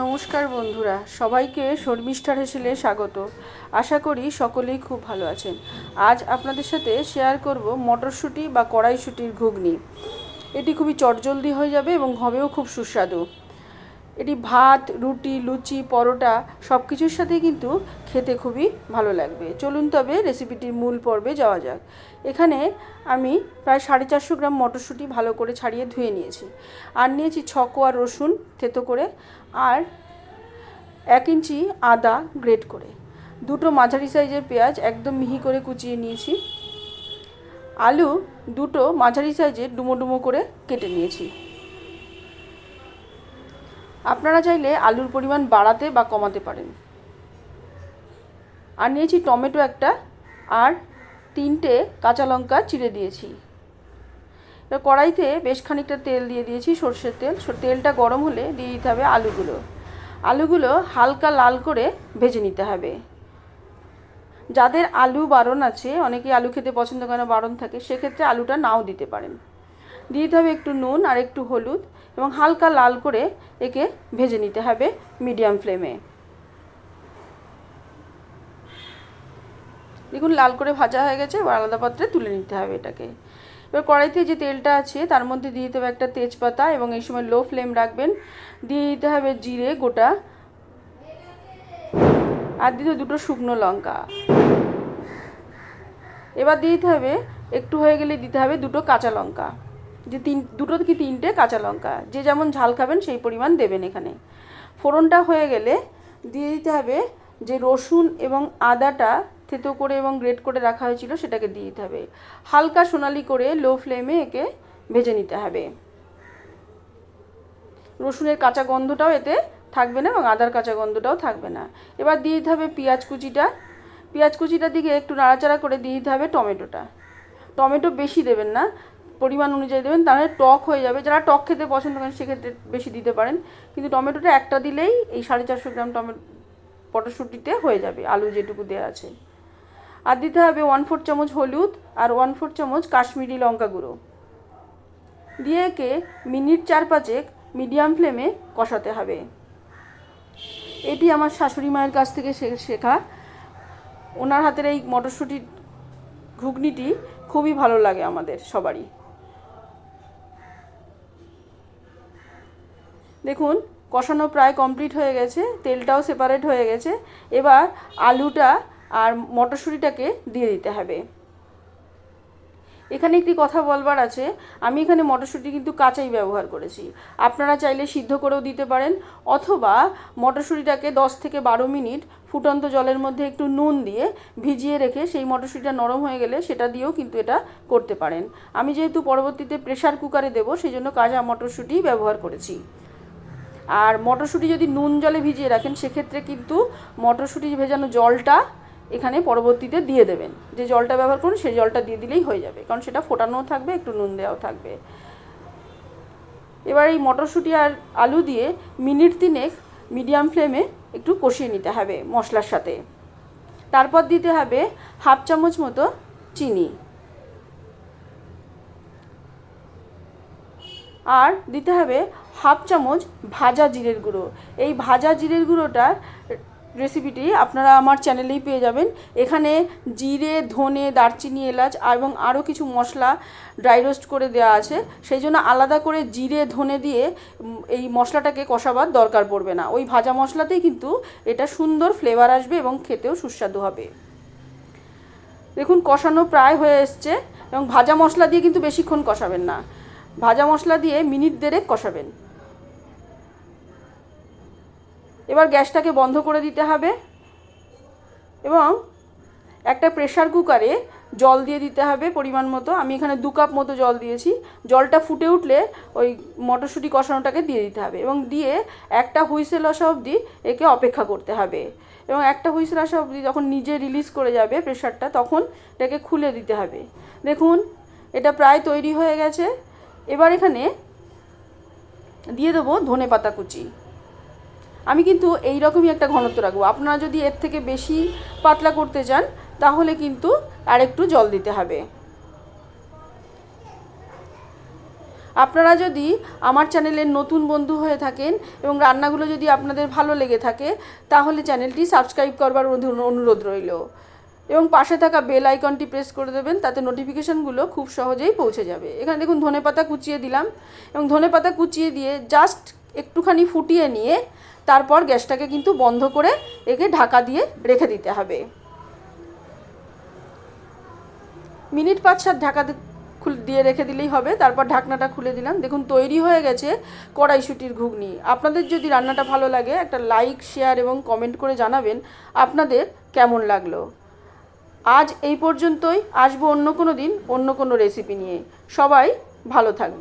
নমস্কার বন্ধুরা, সবাইকে শর্মিষ্ঠার হেসেলে স্বাগত। আশা করি সকলেই খুব ভালো আছেন। আজ আপনাদের সাথে শেয়ার করব মটরশুঁটি বা কড়াইশুঁটির ঘুগনি। এটি খুবই চটজলদি হয়ে যাবে এবং হবেও খুব সুস্বাদু। এটি ভাত, রুটি, লুচি, পরোটা সব কিছুর সাথে কিন্তু খেতে খুবই ভালো লাগবে। চলুন তবে রেসিপিটির মূল পর্বে যাওয়া যাক। এখানে আমি প্রায় সাড়ে চারশো গ্রাম মটরশুঁটি ভালো করে ছাড়িয়ে ধুয়ে নিয়েছি। আর নিয়েছি ছকোয়া রসুন থেতো করে আর এক ইঞ্চি আদা গ্রেট করে। দুটো মাঝারি সাইজের পেঁয়াজ একদম মিহি করে কুচিয়ে নিয়েছি। আলু দুটো মাঝারি সাইজের ডুমো ডুমো করে কেটে নিয়েছি। আপনারা চাইলে আলুর পরিমাণ বাড়াতে বা কমাতে পারেন। আর নিয়েছি টমেটো একটা, আর তিনটে কাঁচা লঙ্কা চিড়ে দিয়েছি। এবার কড়াইতে বেশ খানিকটা তেল দিয়ে দিয়েছি, সর্ষের তেল। তেলটা গরম হলে দিয়ে দিতে হবে আলুগুলো। আলুগুলো হালকা লাল করে ভেজে নিতে হবে। যাদের আলু বারণ আছে, অনেকেই আলু খেতে পছন্দ করে বারণ থাকে, সেক্ষেত্রে আলুটা নাও দিতে পারেন। দিয়ে দিতে হবে একটু নুন আর একটু হলুদ এবং হালকা লাল করে একে ভেজে নিতে হবে মিডিয়াম ফ্লেমে। দেখুন, লাল করে ভাজা হয়ে গেছে, এবার আলাদা পাত্রে তুলে নিতে হবে এটাকে। এবার কড়াইতে যে তেলটা আছে, তার মধ্যে দিয়ে দিতে হবে একটা তেজপাতা এবং এই সময় লো ফ্লেম রাখবেন। দিয়ে দিতে হবে জিরে, গোটা। আর দিতে দুটো শুকনো লঙ্কা। এবার দিতে হবে, একটু হয়ে গেলে দিতে হবে দুটো কাঁচা লঙ্কা। যে তিন, দুটো কি তিনটে কাঁচা লঙ্কা। যে যেমন ঝাল খাবেন সেই পরিমাণ দেবেন এখানে। ফোড়নটা হয়ে গেলে দিয়ে দিতে হবে যে রসুন এবং আদাটা থেতো করে এবং গ্রেট করে রাখা হয়েছিল সেটাকে দিয়ে দিতে হবে। হালকা সোনালি করে লো ফ্লেমে একে ভেজে নিতে হবে। রসুনের কাঁচা গন্ধটাও এতে থাকবে না এবং আদার কাঁচা গন্ধটাও থাকবে না। এবার দিয়ে দিতে হবে পেঁয়াজ কুচিটা। পেঁয়াজ কুচিটার দিকে একটু নাড়াচাড়া করে দিয়ে দিতে হবে টমেটোটা। টমেটো বেশি দেবেন না। পরিমাণ অনুযায়ী দেবেন, তাহলে টক হয়ে যাবে। যারা টক খেতে পছন্দ করেন, সেক্ষেত্রে বেশি দিতে পারেন। কিন্তু টমেটোটা একটা দিলেই এই সাড়ে চারশো গ্রাম টমেটো মটরশুঁটিতে হয়ে যাবে, আলু যেটুকু দেওয়া আছে। আর দিতে হবে ওয়ান ফোর চামচ হলুদ আর ওয়ান ফোর চামচ কাশ্মীরি লঙ্কা গুঁড়ো। দিয়ে একে মিনিট চার পাঁচেক মিডিয়াম ফ্লেমে কষাতে হবে। এটি আমার শাশুড়ি মায়ের কাছ থেকে শেখা। ওনার হাতের এই মটরশুঁটির ঘুগনিটি খুবই ভালো লাগে আমাদের সবারই। দেখুন, কষানো প্রায় কমপ্লিট হয়ে গেছে, তেলটাও সেপারেট হয়ে গেছে। এবার আলুটা আর মটরশুঁটিটাকে দিয়ে দিতে হবে। এখানে একটি কথা বলবার আছে, আমি এখানে মটরশুঁটি কিন্তু কাঁচাই ব্যবহার করেছি। আপনারা চাইলে সিদ্ধ করেও দিতে পারেন, অথবা মটরশুঁটিটাকে দশ থেকে বারো মিনিট ফুটন্ত জলের মধ্যে একটু নুন দিয়ে ভিজিয়ে রেখে সেই মটরশুঁটিটা নরম হয়ে গেলে সেটা দিয়েও কিন্তু এটা করতে পারেন। আমি যেহেতু পরবর্তীতে প্রেশার কুকারে দেবো, সেই জন্য কাঁচা মটরশুঁটি ব্যবহার করেছি। আর মটরশুঁটি যদি নুন জলে ভিজিয়ে রাখেন, সেক্ষেত্রে কিন্তু মটরশুঁটি ভেজানো জলটা এখানে পরবর্তীতে দিয়ে দেবেন। যে জলটা ব্যবহার করুন, সেই জলটা দিয়ে দিলেই হয়ে যাবে, কারণ সেটা ফোটানোও থাকবে, একটু নুন দেওয়াও থাকবে। এবার এই মটরশুঁটি আর আলু দিয়ে মিনিট তিনেক মিডিয়াম ফ্লেমে একটু কষিয়ে নিতে হবে মশলার সাথে। তারপর দিতে হবে হাফ চামচ মতো চিনি। আর দিতে হবে হাফ চামচ ভাজা জিরের গুঁড়ো। এই ভাজা জিরের গুঁড়োটা রেসিপিটি আপনারা আমার চ্যানেলেই পেয়ে যাবেন। এখানে জিরে, ধনে, দারচিনি, এলাচ এবং আরও কিছু মশলা ড্রাই রোস্ট করে দেওয়া আছে। সেই জন্য আলাদা করে জিরে, ধনে দিয়ে এই মশলাটাকে কষাবার দরকার পড়বে না। ওই ভাজা মশলাতেই কিন্তু এটা সুন্দর ফ্লেভার আসবে এবং খেতেও সুস্বাদু হবে। দেখুন, কষানো প্রায় হয়ে এসছে এবং ভাজা মশলা দিয়ে কিন্তু বেশিক্ষণ কষাবেন না। ভাজা মশলা দিয়ে মিনিট দেড়েক কষাবেন। এবার গ্যাসটাকে বন্ধ করে দিতে হবে এবং একটা প্রেশার কুকারে জল দিয়ে দিতে হবে পরিমাণ মতো। আমি এখানে দু কাপ মতো জল দিয়েছি। জলটা ফুটে উঠলে ওই মটরশুঁটি কষানোটাকে দিয়ে দিতে হবে এবং দিয়ে একটা হুইসেল আসা অবধি একে অপেক্ষা করতে হবে এবং একটা হুইসেল আসা অবধি যখন নিজে রিলিজ করে যাবে প্রেশারটা তখন এটাকে খুলে দিতে হবে। দেখুন, এটা প্রায় তৈরি হয়ে গেছে। এবার এখানে দিয়ে দেবো ধনে পাতা কুচি। আমি কিন্তু এই রকমই একটা ঘনত্ব রাখব। আপনারা যদি এর থেকে বেশি পাতলা করতে চান, তাহলে কিন্তু আর একটু জল দিতে হবে। আপনারা যদি আমার চ্যানেলের নতুন বন্ধু হয়ে থাকেন এবং রান্নাগুলো যদি আপনাদের ভালো লেগে থাকে, তাহলে চ্যানেলটি সাবস্ক্রাইব করবার অনু- অনুরোধ রইল। এবং পাশে থাকা বেল আইকনটি প্রেস করে দেবেন, তাতে নোটিফিকেশনগুলো খুব সহজেই পৌঁছে যাবে। এখানে দেখুন ধনেপাতা কুচিয়ে দিলাম এবং ধনেপাতা কুচিয়ে দিয়ে জাস্ট একটুখানি ফুটিয়ে নিয়ে তারপর গ্যাসটাকে কিন্তু বন্ধ করে একে ঢাকা দিয়ে রেখে দিতে হবে। মিনিট পাঁচ সাত ঢাকা দিয়ে রেখে দিলেই হবে। তারপর ঢাকনাটা খুলে দিলাম। দেখুন, তৈরি হয়ে গেছে কড়াইশুটির ঘুগনি। আপনাদের যদি রান্নাটা ভালো লাগে, একটা লাইক শেয়ার এবং কমেন্ট করে জানাবেন আপনাদের কেমন লাগল। আজ এই পর্যন্তই। আসব অন্য কোনো দিন অন্য কোনো রেসিপি নিয়ে। সবাই ভালো থাকবেন।